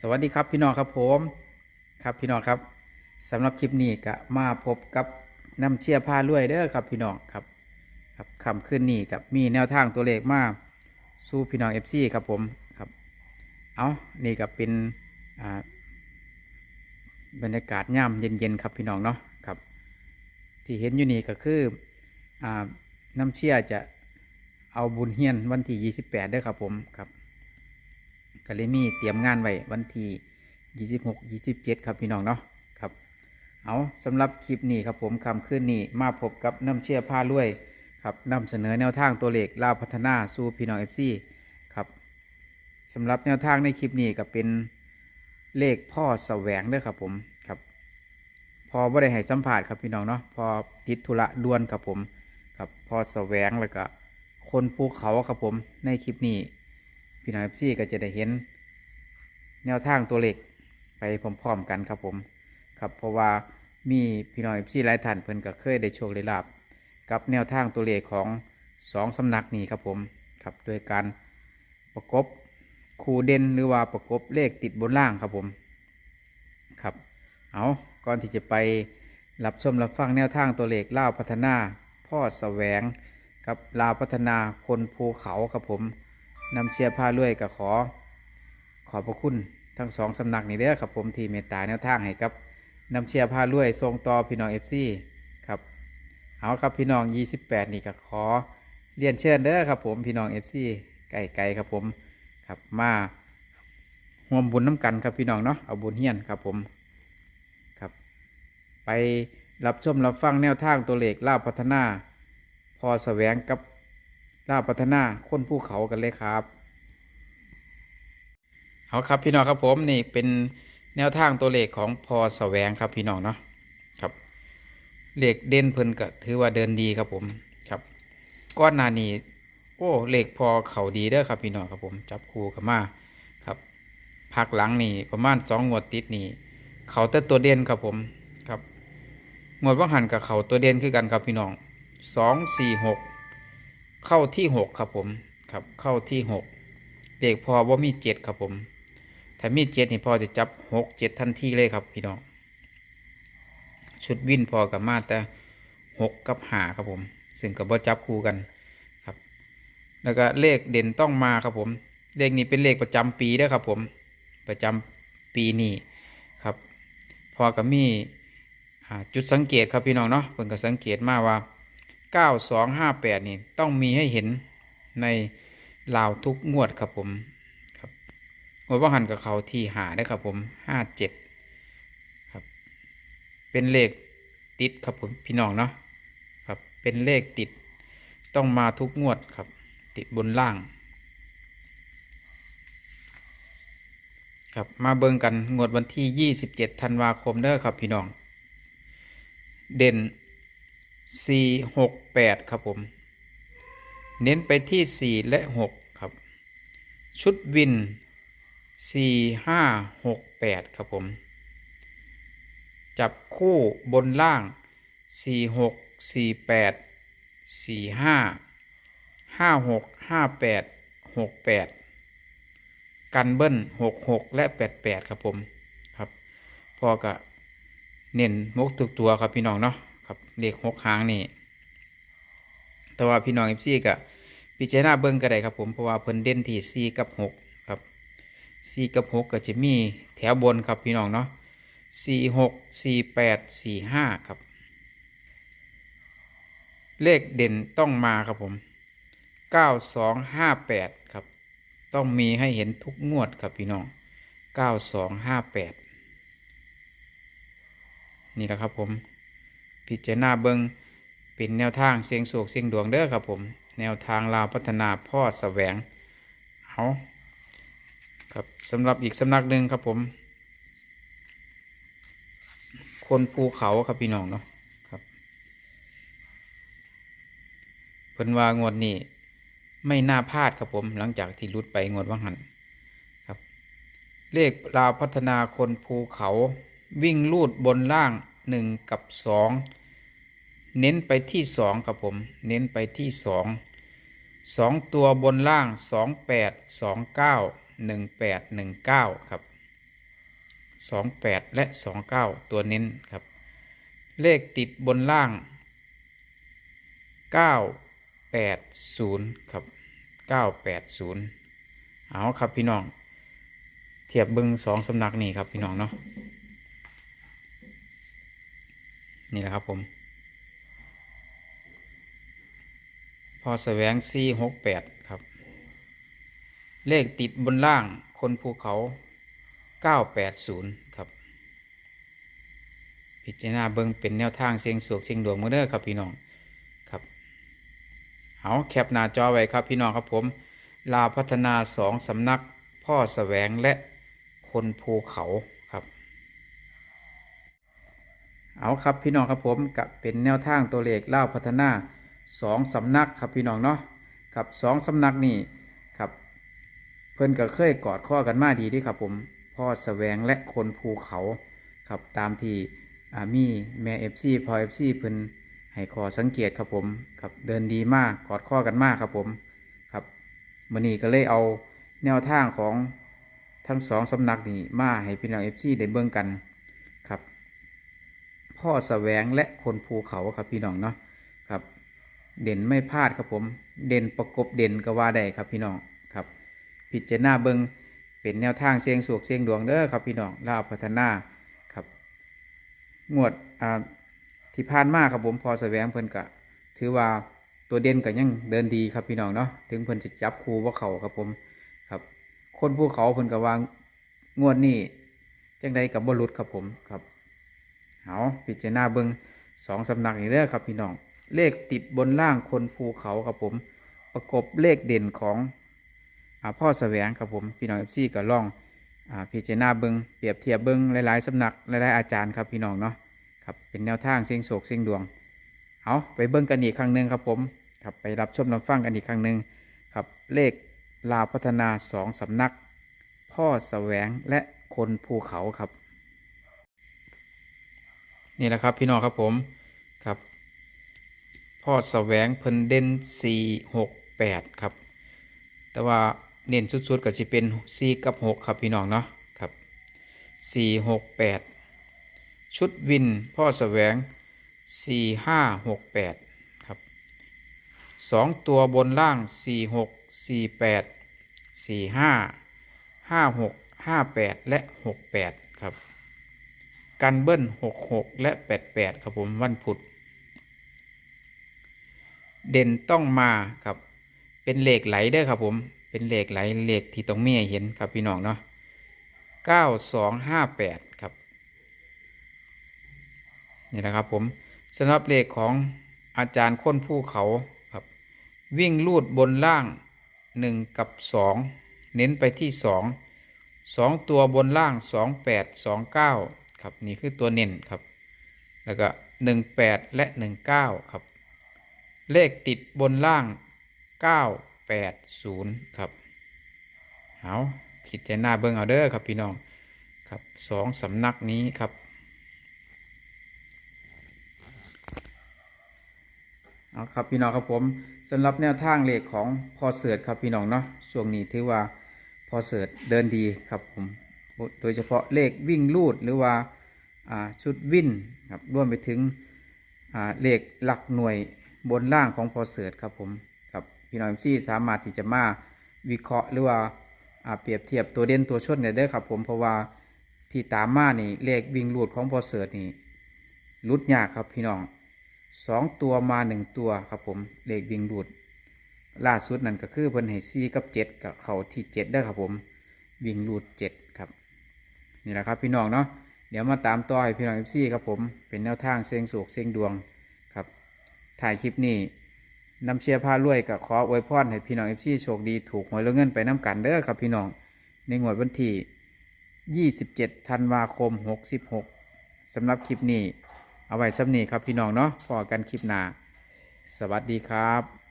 สวัสดีครับพี่น้องครับผมครับพี่น้องครับสำหรับคลิปนี้ก็มาพบกับน้ำเชี่ยผ้าลวยเด้อครับพี่น้องครับครับคำขึ้นนี่กับมีแนวทางตัวเลขมาสู้พี่น้องเอฟซีครับผมครับเอานี่ก็เป็นอ่าบรรยากาศย่ำเย็นๆครับพี่น้องเนาะครับ ที่เห็นอยู่นี่ก็คืออ่าน้ำเชี่ยจะเอาบุญเฮียนวันที่ 28เด้อครับผมครับ กะเลยมีเตรียมงานไว้วันที่ 26 27 ครับพี่น้องเนาะครับ เอาสำหรับคลิปนี้ครับผมคำขึ้นนี้มาพบกับน้ำเชื่อผ้าลวยครับนำเสนอแนวทางตัวเลขลาวพัฒนาสู่พี่น้องเอฟซีครับสำหรับแนวทางในคลิปนี้ก็เป็นเลขพ่อแสวงด้อครับผมครับ พอบ่ได้ให้สัมผัสครับพี่น้องเนาะพอติดธุระด่วนครับผม ครับพ่อแสวงแล้วก็คนภูเขาครับผมในคลิปนี้ พี่น้องเอฟซีก็จะได้เห็น แนวทางตัวเลขไปพร้อมๆกันครับผมครับเพราะว่ามีพี่น้องเอฟซีหลายท่านเพิ่นก็เคยได้โชคได้ลาบกับแนวทางตัวเลขของสองสำนักนี้ครับผมครับโดยการประกบคูเด่นหรือว่าประกบเลขติดบนล่างครับผมครับเอาก่อนที่จะไปรับชมรับฟังแนวทางตัวเลขล่าพัฒนาพ่อแสวงกับลาวพัฒนาคนภูเขาครับผม นำเชียร์ผ้าลวยก็ขอ ขอบพระคุณทั้งสองสำนักนี้เด้อครับผมที่เมตตาแนวทางให้กับนำเชียร์ผ้าลวยทรงต่อพี่น้องเอฟซีครับเอาครับพี่น้อง 28 นี่ก็ขอเรียนเชิญเด้อครับผมพี่น้องเอฟซีไก่ไก่ครับผมครับมาห่วมบุญน้ำกันครับพี่น้องเนาะเอาบุญเฮียนครับผมครับ ไปรับชมรับฟังแนวทางตัวเลขล่าพัฒนา พอแสวงกับ ล่าพัฒนาคนภูเขากันเลยครับ เอาครับพี่น้องครับผมนี่เป็นแนวทางตัวเลขของพอแสวงครับพี่น้องเนาะครับเลขเด่นเพิ่นก็ถือว่าเดินดีครับผมครับก้อนนานีโอ้เลขพอเขาดีเด้อครับพี่น้องครับผมจับคู่กันมาครับพักหลังนี่ประมาณสองงวดติดนี่เขาแต่ตัวเด่นครับผมครับงวดว่างหันกับเขาตัวเด่นคือกันครับพี่น้องสองสี่หก เข้าที่หกครับผมครับ เข้าที่หกเด็กพอว่ามีเจ็ดครับผมถ้ามีเจ็ดนี่พอจะจับหกเจ็ดทันทีเลยครับพี่น้องชุดวินพอกับมาแต่หกกับหาครับผม ซึ่งกับว่าจับคู่กันครับ แล้วก็เลขเด่นต้องมาครับผม เลขนี้เป็นเลขประจำปีเด้ครับผม ประจำปีนี้ครับ พอกับมีจุดสังเกตครับพี่น้องเนาะเพิ่นก็สังเกตมาว่า 9258 นี่ต้องมีให้เห็นในลาวทุกงวดครับผมครับงวดว่าหันกับเขาที่หาได้ครับผม57ครับเป็นเลขติดครับผมพี่น้องเนาะครับเป็นเลขติดต้องมาทุกงวดครับ ติดบนล่าง ครับมาเบิ่งกันงวดวันที่ 27ธันวาคมเด้อครับพี่น้อง เด่น สี่หกแปดครับผม เน้นไปที่สี่และหกครับ ชุดวินสี่ห้าหกแปดครับผม จับคู่บนล่างสี่หกสี่แปดสี่ห้าห้าหกห้าแปดหกแปดกันเบิ้ลหกหกและแปดแปดครับผม ครับ พอกับเน้นมกทุกตัวครับพี่น้องเนาะ ครับเลขหกหางนี่แต่ว่าพี่น้องเอฟซีกับพิจารณาเบิ้งก็ได้ครับผมเพราะว่าเพิ่นเด่นที่สี่กับหกครับสี่กับหกก็จะมีแถวบนครับพี่น้องเนาะสี่หกสี่แปดสี่ห้าครับ เลขเด่นต้องมาครับผมเก้าสองห้าแปดครับ ต้องมีให้เห็นทุกงวดครับพี่น้องเก้าสองห้าแปดนี่แหละครับผม พิจารณาเบิงเป็นแนวทางเสียงโศกเสียงดวงเด้อครับผม แนวทางลาวพัฒนาพ่อแสวงเอาครับสำหรับอีกสำนักหนึ่งครับผม คนภูเขาครับพี่น้องเนาะครับเพิ่นว่างวดนี้ไม่น่าพลาดครับผมหลังจากที่รุดไปงวดว่างหันครับ เลขลาวพัฒนาคนภูเขาวิ่งลูดบนล่าง หนึ่งกับสองเน้นไปที่สองครับผม เน้นไปที่สองสองตัวบนล่างสองแปดสองเก้าหนึ่งแปดหนึ่งเก้าครับสองแปดและสองเก้าตัวเน้นครับ เลขติดบนล่างเก้าแปดศูนย์ครับเก้าแปดศูนย์เอาครับพี่น้อง เทียบเบิ้งสองสำนักนี่ครับพี่น้องเนาะ นี่แหละครับผม พอแสวงสี่หกแปดครับ เลขติดบนล่างคนภูเขาเก้าแปดศูนย์ครับ พิจารณาเบิ่งเป็นแนวทางเสียงสวกเสียงดวงมือเด้อครับพี่น้องครับเอาแคปหน้าจอไว้ครับพี่น้องครับผม ลาพัฒนาสองสำนักพ่อแสวงและคนภูเขาครับ เอาครับพี่น้องครับผมกับเป็นแนวทางตัวเลขเล่าพัฒนาสองสำนักครับพี่น้องเนาะครับสองสำนักนี่ครับ เพิ่อนก็เคยกอดข้อกันมาดีด้วยครับผมพ่อแสวงและคนภูเขาครับตามที่อ่ามีแม่เอฟซีพอเอฟซีเพิ่อนให้ขอสังเกตครับผมครับเดินดีมากกอดข้อกันมากครับผมครับมื่อนี้ก็เลยเอาแนวทางของทั้งสองสำนักนี้มาให้พี่น้องเอฟซีได้เบิ่งกัน พ่อแสวงและคนภูเขาครับพี่น้องเนาะครับ เด่นไม่พลาดครับผม เด่นประกบเด่นก็ว่าได้ครับพี่น้องครับ พิจารณาเบิงเป็นแนวทางเสียงสวกเสียงดวงเด้อครับพี่น้องลาวพัฒนาครับงวดอ่าที่ผ่านมาครับผมพอแสวงเพิ่นกะถือว่าตัวเด่นก็ยังเดินดีครับพี่น้องเนาะถึงเพิ่นจะจับคูว่าเขาครับผมครับ คนภูเขาเพิ่นก็วางงวดนี้จังใดกับบรุษครับผมครับ เอาพิจารณาเบิงสองสำนักนี่เด้อครับพี่น้อง เลขติดบนล่างคนภูเขาครับผม ประกบเลขเด่นของอพ่อแสวงครับผม พี่น้องเอฟซีก็ลองอพิจารณาเบิงเปรียบเทียบเบิงหลายๆสำนักหลายๆอาจารย์ครับพี่น้องเนาะครับเป็นแนวทางเสียงโศกเสียงดวง เอาไปเบิ้งกันอีกครั้งหนึ่งครับผมครับไปรับชมรับฟังกันอีกครั้งหนึ่งครับเลขลาวพัฒนาสองสำนัก พ่อแสวงและคนภูเขาครับ นี่แหละครับพี่น้องครับผมครับ พ่อแสวงเพิ่นเด่นสี่หกแปดครับ แต่ว่าเน้นสุดๆก็จะเป็นสี่กับหกครับพี่น้องเนาะครับสี่หกแปดชุดวินพ่อแสวงสี่ห้าหกแปดครับสองตัวบนล่างสี่หกสี่แปดสี่ห้าห้าหกห้าแปดและหกแปดครับ การเบิ้ลหกหกและแปดแปดครับผมวันพุธเด่นต้องมาครับ เป็นเหล็กไหลได้ครับผม เป็นเหล็กไหลเหล็กที่ตรงเมียเห็นครับพี่น้องเนาะเก้าสองห้าแปดครับนี่แหละครับผมสำหรับเหล็กของอาจารย์ค้นภูเขาครับ วิ่งลูดบนล่างหนึ่งกับสองเน้นไปที่สองสองตัวบนล่างสองแปดสองเก้า ครับนี่คือตัวเน้นครับ แล้วก็หนึ่งแปดและหนึ่งเก้าครับ เลขติดบนล่างเก้าแปดศูนย์ครับเอาผิดใจหน้าเบิ้งเอาเด้อครับพี่น้องครับสองสำนักนี้ครับเอาครับพี่น้องครับผมสำหรับแนวทางเลขของพอเสิร์ตครับพี่น้องเนาะช่วงนี้ถือว่าพอเสิร์ตเดินดีครับผม โดยเฉพาะเลขวิ่งลูดหรือว่าชุดวิ่นครับรวมไปถึงเลขหลักหน่วยบนล่างของพอเสิร์ตครับผมครับพี่น้องที่สามารถที่จะมาวิเคราะห์หรือว่าเปรียบเทียบตัวเด่นตัวชนเนี่ยได้ครับผมเพราะว่าที่ตามมานี่เลขวิ่งลูดของพอเสิร์ตนี่ลุดยากครับพี่น้องสองตัวมาหนึ่งตัวครับผมเลขวิ่งดูดล่าสุดนั่นก็คือเพิ่นให้ซีกับเจ็ดกับเขาที่เจ็ดได้ครับผมวิ่งรูดเจ็ด นี่แหละครับพี่น้องเนาะเดี๋ยวมาตามต่อให้พี่น้องเอฟซีครับผมเป็นแนวทางเสียงสูกเสียงดวงครับถ่ายคลิปนี้นำเชียร์พารวยกับขออวยพรให้พี่น้องเอฟซีโชคดีถูกหวยแล้วเงินไปน้ำกันเด้อครับพี่น้องในงวดวันที่ 27 ธันวาคม 66สำหรับคลิปนี้ เอาไว้สำนีครับพี่น้องเนาะพอกันคลิปหน้า สวัสดีครับ